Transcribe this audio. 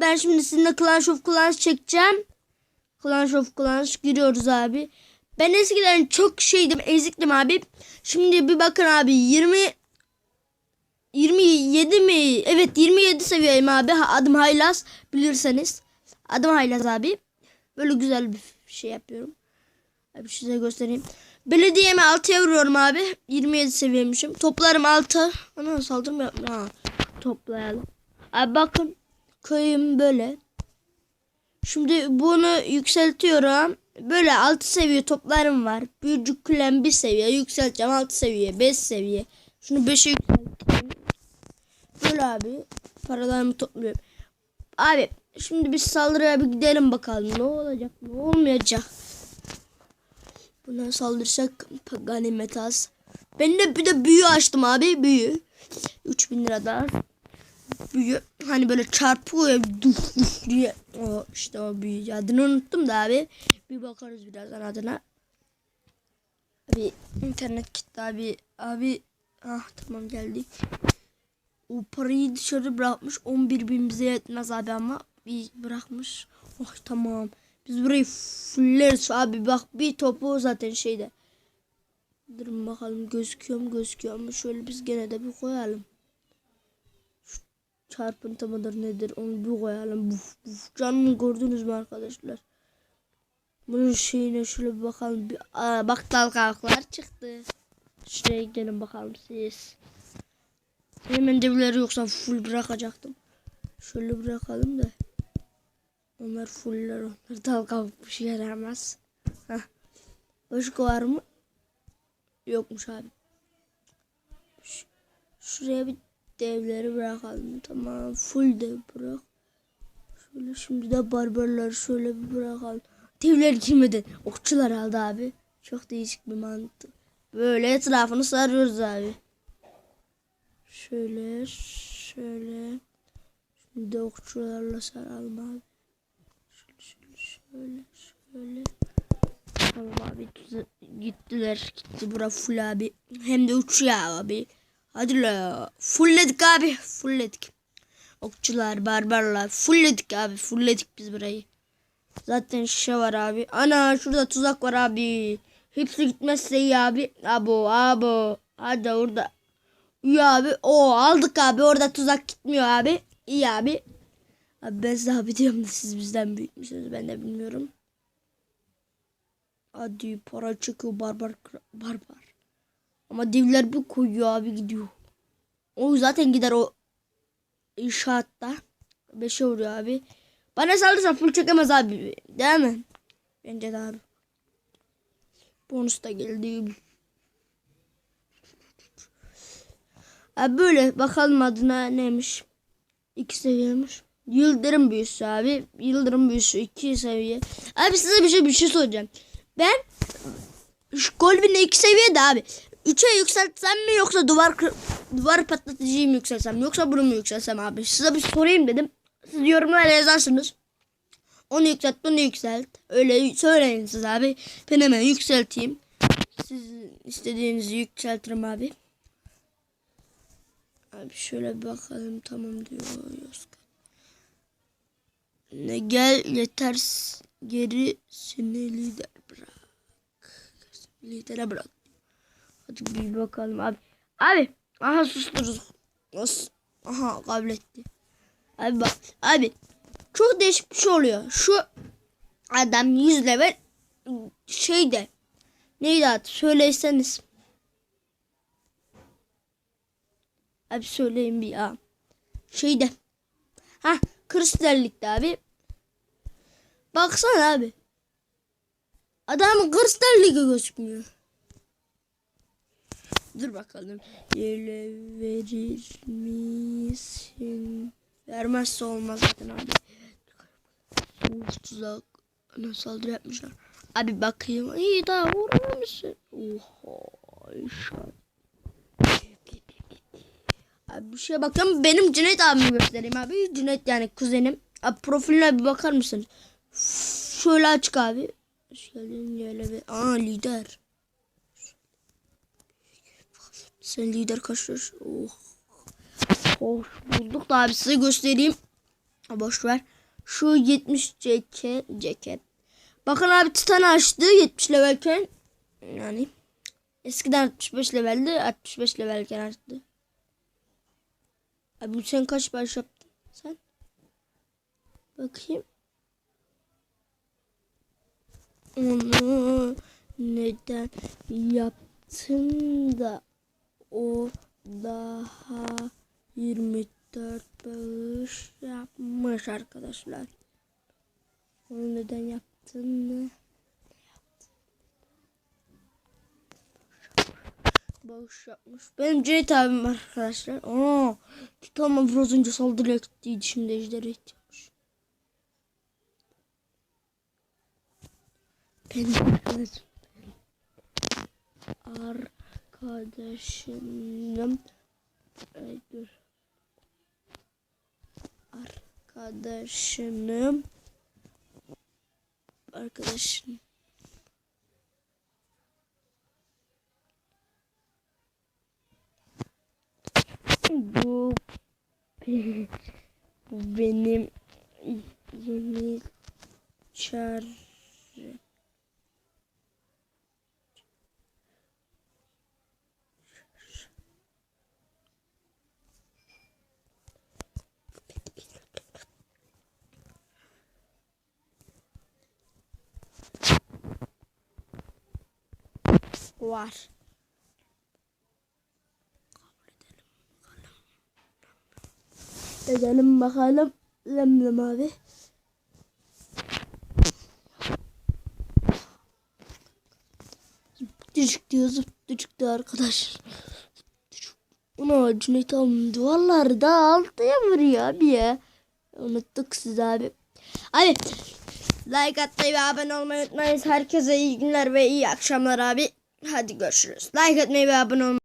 Ben şimdi sizinle Clash of Clans çekeceğim. Clash of Clans giriyoruz abi. Ben eskiden çok şeydim eziktim abi. Şimdi bir bakın abi 20 27 mi? Evet 27 seviyeyim abi. Adım Haylaz bilirseniz. Adım Haylaz abi. Böyle güzel bir şey yapıyorum. Abi size göstereyim. Belediyeme 6'ya vuruyorum abi. 27 seviyeymişim. Toplarım 6. Ana saldırma yapma. Ha, toplayalım. Abi bakın. Köyüm böyle. Şimdi bunu yükseltiyorum. Böyle 6 seviye toplarım var. Büyücü kulem 1 seviye. Yükselteceğim 6 seviye. 5 seviye. Şunu 5'e yükselteyim. Böyle abi. Paralarımı topluyorum. Abi şimdi biz saldırıya bir gidelim bakalım. Ne olacak ne olmayacak. Buna saldırsak ganimet az. Ben de bir de büyü açtım abi. Büyü. 3000 lira daha. Büyü. Hani böyle çarpıyor ya. Duf duf diye. O işte o büyü. Adını unuttum da abi. Bir bakarız birazdan adına. Abi internet gitti abi. Abi. Ah tamam geldik. O parayı dışarı bırakmış. 11 bin bize yetmez abi ama bir bırakmış. Oh tamam. Biz burayı fulleriz abi. Bak bir topu zaten şeyde. Durun bakalım gözüküyor mu gözüküyor mu. Şöyle biz gene de bir koyalım. Çarpıntı mıdır nedir onu bir koyalım. Buf, buf. Canını gördünüz mü arkadaşlar? Bunun şeyine şöyle bir bakalım. Bir, aa, bak dalgalıklar çıktı. Şuraya gelin bakalım siz. Hemen devleri yoksa full bırakacaktım. Şöyle bırakalım da. Onlar fuller onlar bir şey yaramaz. Heh. Başka var mı? Yokmuş abi. Ş- şuraya bir devleri bırakalım. Tamam full dev bırak. Şöyle şimdi de barbarlar şöyle bir bırakalım. Devler girmedi. Okçular aldı abi. Çok değişik bir mantık. Böyle etrafını sarıyoruz abi. Şöyle şöyle. Şimdi de okçularla saralım abi. Şöyle şöyle şöyle. Tamam abi gittiler. Gitti bura full abi. Hem de uçuyor abi. Hadi la. Fullledik abi. Fullledik. Okçular, barbarlar. Fullledik abi. Fullledik biz burayı. Zaten şişe var abi. Ana şurada tuzak var abi. Hepsi gitmezse iyi abi. Abo abo. Hadi orada. İyi abi. O aldık abi. Orada tuzak gitmiyor abi. İyi abi. Abi ben size abi diyorum da siz bizden büyükmüşsünüz. Ben de bilmiyorum. Hadi para çıkıyor barbar barbar. Ama devler bir koyuyor abi gidiyor. O zaten gider o inşaatta. Beşe vuruyor abi. Bana saldırsa full çekemez abi. Değil mi? Bence de abi. Bonus da geldi. Abi böyle bakalım adına neymiş. İki seviyemiş. Yıldırım büyüsü abi. Yıldırım büyüsü iki seviye. Abi size bir şey bir şey soracağım. Ben şu Golvin'le iki seviye de abi. Üçe yükseltsem mi yoksa duvar duvar patlatıcıyı mı yükseltsem yoksa bunu mu yükseltsem abi? Size bir sorayım dedim. Siz yorumlara yazarsınız. Onu yükselt bunu yükselt. Öyle söyleyin siz abi. Ben hemen yükselteyim. Siz istediğinizi yükseltirim abi. Abi şöyle bakalım tamam diyor. Ne gel yeter s- gerisini lider bırak. Lidere bırak. Hadi bir bakalım abi. Abi aha susturuz. As- Aha kabul etti. Abi bak abi çok değişik bir şey oluyor. Şu adam 100 level şeyde neydi adı söyleyseniz. Abi söyleyin bir ya. Şeyde. Ha kristallikte abi. Baksana abi. Adamın kristalliki gözükmüyor. Dur bakalım. Yele verir misin? Vermezse olmaz zaten abi. Uf tuzak. Ana saldırı yapmışlar. Abi bakayım. İyi daha vurur musun? Oha. inşallah. Abi bir şeye bakıyorum. Benim Cüneyt abimi göstereyim abi. Cüneyt yani kuzenim. Abi profiline bir bakar mısın? Şöyle açık abi. Geldin yele bir. Aa lider. Sen lider kaç yaş? Oh. Hoş bulduk da abi size göstereyim. Boş ver. Şu 70 ceket. ceket. Bakın abi Titan açtı 70 levelken. Yani eskiden 65 leveldi. 65 levelken açtı. Abi sen kaç baş yaptın sen? Bakayım. Onu neden yaptın da o daha 24 bağış yapmış arkadaşlar. Onu neden yaptın mı? Bağış yapmış. Benim Cüneyt abim arkadaşlar. Aa, Titan'la biraz önce saldırıya gittiydi. Şimdi ejderi ihtiyarmış. Benim arkadaşım. Arkadaşım. Ay, dur. Arkadaşım. Arkadaşım. Bu be- benim yeni çare. Var. Edelim bakalım. Lemlem abi. Zıptıcık diyor zıptıcık diyor arkadaş. Ona Cüneyt abim duvarları da altıya vuruyor abi ya. Unuttuk siz abi. Abi like atmayı ve abone olmayı unutmayın. Herkese iyi günler ve iyi akşamlar abi. Hadi görüşürüz. Like atmayı ve abone olmayı